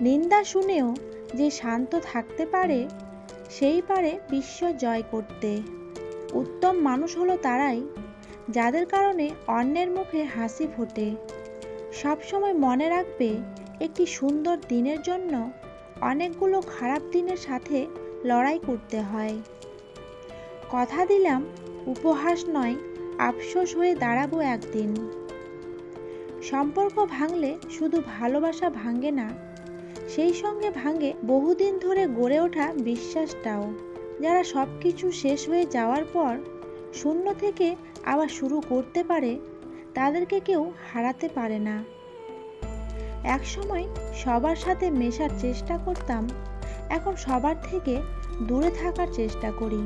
নিন্দা শুনেও যে শান্ত থাকতে পারে, সেই পারে বিশ্ব জয় করতে। উত্তম মানুষ হলো তারাই, যাদের কারণে অন্যের মুখে হাসি ফোটে। সবসময় মনে রাখবে, একটি সুন্দর দিনের জন্য অনেকগুলো খারাপ দিনের সাথে লড়াই করতে হয়। কথা দিলাম, উপহাস নয়, আফসোস হয়ে দাঁড়াবো একদিন। সম্পর্ক ভাঙলে শুধু ভালোবাসা ভাঙে না সেই সঙ্গে ভাঙে বহুদিন ধরে গড়ে ওঠা বিশ্বাসটাও। যারা সব কিছু শেষ হয়ে যাওয়ার পর শূন্য থেকে আবার শুরু করতে পারে, তাদেরকে কেউ হারাতে পারে না। একসময় সবার সাথে মেশার চেষ্টা করতাম, এখন সবার থেকে দূরে থাকার চেষ্টা করি।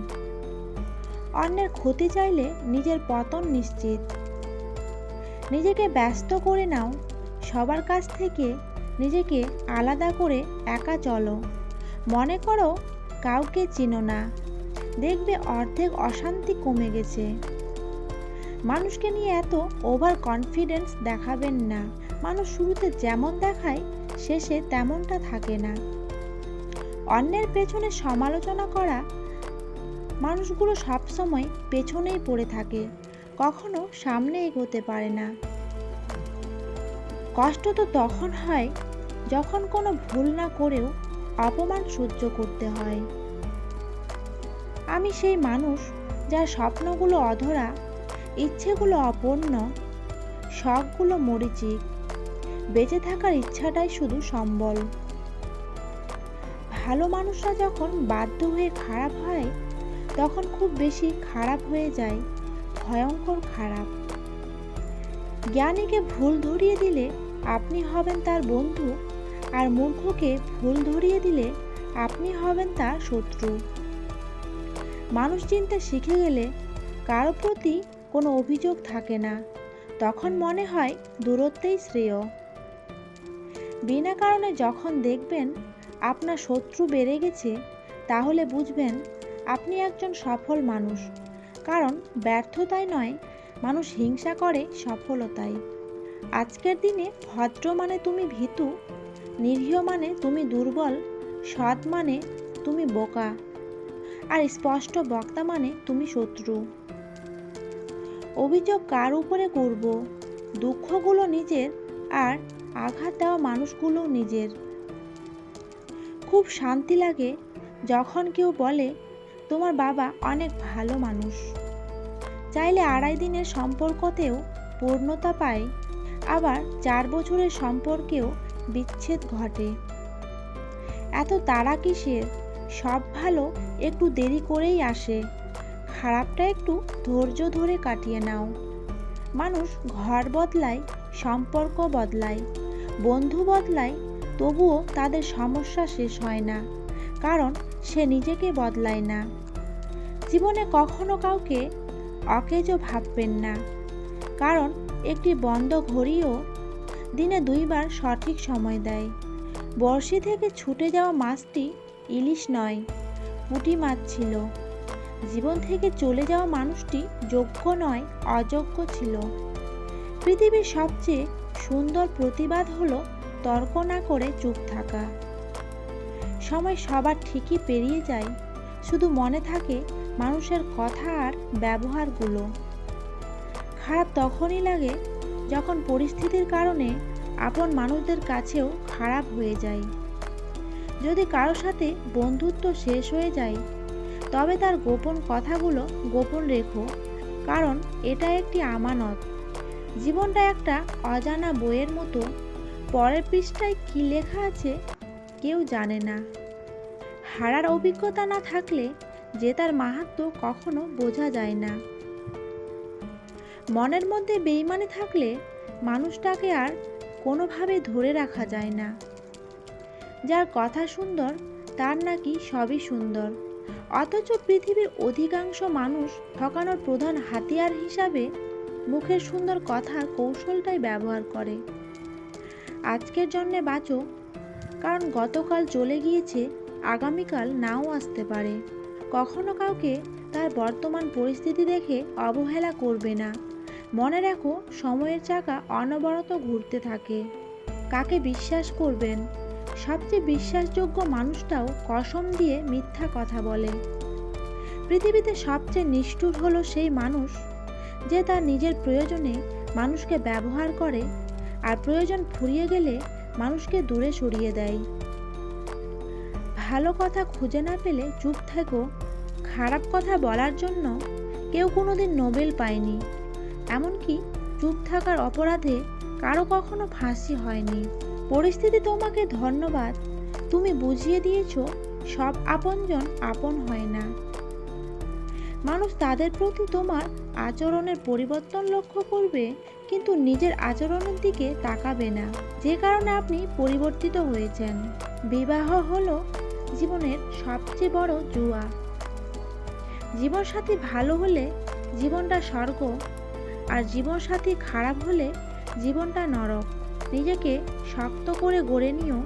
অন্যের ক্ষতি চাইলে নিজের পতন নিশ্চিত। নিজেকে ব্যস্ত করে নাও, সবার কাছ থেকে নিজেকে আলাদা করে একা চলো। মনে করো কাউকে চিনো না। দেখবে অর্ধেক অশান্তি কমে গেছে। মানুষকে নিয়ে এত ওভার কনফিডেন্স দেখাবেন না। মানুষ শুরুতে যেমন দেখায়, শেষে তেমনটা থাকে না। অন্যের পেছনে সমালোচনা করা মানুষগুলো সবসময় পেছনেই পড়ে থাকে। কখনো সামনে এগোতে পারে না। কষ্ট তো তখন হয় যখন কোনো ভুল না করেও অপমান সহ্য করতে হয়। আমি সেই মানুষ যার স্বপ্নগুলো অধরা, ইচ্ছেগুলো অপূর্ণ, শখগুলো মরিচিক বেঁচে থাকার ইচ্ছাটাই শুধু সম্বল। ভালো মানুষরা যখন বাধ্য হয়ে খারাপ হয়, তখন খুব বেশি খারাপ হয়ে যায়, ভয়ঙ্কর খারাপ। জ্ঞানীকে ভুল ধরিয়ে দিলে আপনি হবেন তার বন্ধু আর মূর্খকে ভুল ধরিয়ে দিলে আপনি হবেন তার শত্রু। মানুষ চিন্তা শিখে গেলে কারও প্রতি কোনো অভিযোগ থাকে না। তখন মনে হয় দূরত্বেই শ্রেয়। বিনা কারণে যখন দেখবেন আপনার শত্রু বেড়ে গেছে, তাহলে বুঝবেন আপনি একজন সফল মানুষ। কারণ ব্যর্থতায় নয়, মানুষ হিংসা করে সফলতায় আজকের দিনে ভদ্র মানে তুমি ভীতু, নিরীহ মানে তুমি দুর্বল, সৎ মানে তুমি বোকা, আর স্পষ্ট বক্তা মানে তুমি শত্রু। অভিযোগ কার উপরে করব? দুঃখগুলো নিজের আর আঘাত দেওয়া মানুষগুলো নিজের। খুব শান্তি লাগে যখন কেউ বলে, তোমার বাবা অনেক ভালো মানুষ। চাইলে আড়াই দিনের সম্পর্কতেও পূর্ণতা পায়। আবার চার বছরের সম্পর্কেও বিচ্ছেদ ঘটে। এত তারা কিসের? সব ভালো একটু দেরি করেই আসে। খারাপটা একটু ধৈর্য ধরে কাটিয়ে নাও। মানুষ ঘর বদলায়, সম্পর্ক বদলায়, বন্ধু বদলায়, তবুও তাদের সমস্যা শেষ হয় না, কারণ সে নিজেকে বদলায় না। জীবনে কখনো কাউকে অকেজো ভাববেন না, কারণ একটি বন্ধ ঘড়িও দিনে দুইবার সঠিক সময় দেয়। বর্ষি থেকে ছুটে যাওয়া মাছটি ইলিশ নয়, পুঁটি মাছ ছিল। জীবন থেকে চলে যাওয়া মানুষটি যোগ্য নয়, অযোগ্য ছিল। পৃথিবীর সবচেয়ে সুন্দর প্রতিবাদ হলো তর্ক না করে চুপ থাকা। সময় সবার ঠিকই পেরিয়ে যায়, শুধু মনে থাকে মানুষের কথা আর ব্যবহারগুলো। খারাপ তখনই লাগে যখন পরিস্থিতির কারণে আপন মানুষদের কাছেও খারাপ হয়ে যায়। যদি কারও সাথে বন্ধুত্ব শেষ হয়ে যায়, তবে তার গোপন কথাগুলো গোপন রেখো, কারণ এটা একটি আমানত। জীবনটা একটা অজানা বইয়ের মতো, পরের পৃষ্ঠায় কী লেখা আছে কেউ জানে না। হারার অভিজ্ঞতা না থাকলে জেতার মাহাত্ম কখনো বোঝা যায় না। মনের মধ্যে বেইমানি থাকলে মানুষটাকে আর কোনোভাবে ধরে রাখা যায় না। যার কথা সুন্দর, তার নাকি সবই সুন্দর। অথচ পৃথিবীর অধিকাংশ মানুষ ঠকানোর প্রধান হাতিয়ার হিসাবে মুখের সুন্দর কথার কৌশলটাই ব্যবহার করে। আজকের জন্যে বাঁচো, কারণ গতকাল চলে গিয়েছে, আগামীকাল নাও আসতে পারে। কখনো কাউকে তার বর্তমান পরিস্থিতি দেখে অবহেলা করবে না। মনে রাখো, সময়ের চাকা অনবরত ঘুরতে থাকে। কাকে বিশ্বাস করবেন? সবচেয়ে বিশ্বাসযোগ্য মানুষটাও কসম দিয়ে মিথ্যা কথা বলে। পৃথিবীতে সবচেয়ে নিষ্ঠুর হলো সেই মানুষ যে তার নিজের প্রয়োজনে মানুষকে ব্যবহার করে আর প্রয়োজন ফুরিয়ে গেলে মানুষকে দূরে সরিয়ে দেয়। ভালো কথা খুঁজে না পেলে চুপ থেকো। খারাপ কথা বলার জন্য কেউ কোনোদিন নোবেল পায়নি। এমনকি চুপ থাকার অপরাধে কারও কখনো ফাঁসি হয়নি। পরিস্থিতি তোমাকে ধন্যবাদ। তুমি বুঝিয়ে দিয়েছ, সব আপনজন আপন হয় না। মানুষ তাদের প্রতি তোমার আচরণের পরিবর্তন লক্ষ্য করবে, কিন্তু নিজের আচরণের দিকে তাকাবে না। যে কারণে আপনি পরিবর্তিত হয়েছেন। বিবাহ হলো জীবনের সবচেয়ে বড় জুয়া। জীবনসাথী ভালো হলে জীবনটা স্বর্গ আর জীবনসাথী খারাপ হলে জীবনটা নরক। নিজেকে শক্ত করে গড়ে নিও।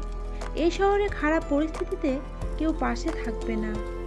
এই শহরে খারাপ পরিস্থিতিতে কেউ পাশে থাকবে না।